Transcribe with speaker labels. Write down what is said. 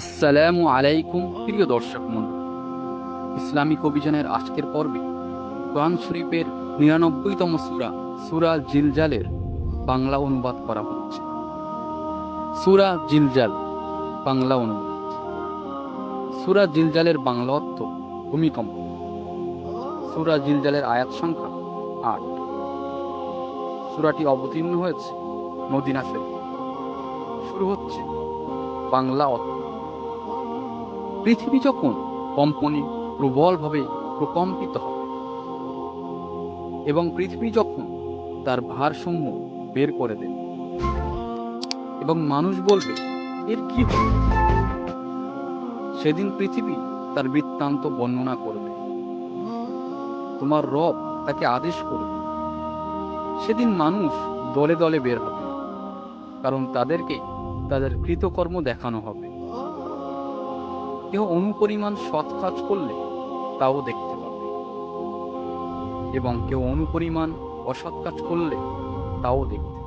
Speaker 1: আসসালামু আলাইকুম, প্রিয় দর্শক মন্ডল ইসলামিক অভিযানের আজকের পর্বে কোরআন শরীফের নিরানব্বইতম সুরা সুরা জিলজালের বাংলা অনুবাদ করা হচ্ছে। সুরা জিলজাল, বাংলা অনুবাদ। সুরা জিলজালের বাংলা অর্থ ভূমিকম্প। সুরা জিলজালের আয়াত সংখ্যা আট। সুরাটি অবতীর্ণ হয়েছে মদিনা শুরু হচ্ছে বাংলা অর্থ। পৃথিবী যখন কম্পনে প্রবলভাবে প্রকম্পিত হবে, এবং পৃথিবী যখন তার ভারসাম্য বের করে দেবে, এবং মানুষ বলবে, এর কি হবে? সেদিন পৃথিবী তার বৃত্তান্ত বর্ণনা করবে। তোমার রব তাকে আদেশ করবে, সেদিন মানুষ দলে দলে বের হবে, কারণ তাদেরকে তাদের কৃতকর্ম দেখানো হবে। কেউ অনুপরিমাণ সৎ কাজ করলে তাও দেখতে পাবে। এবং কেউ অনুপরিমাণ অসৎ কাজ করলে তাও দেখতে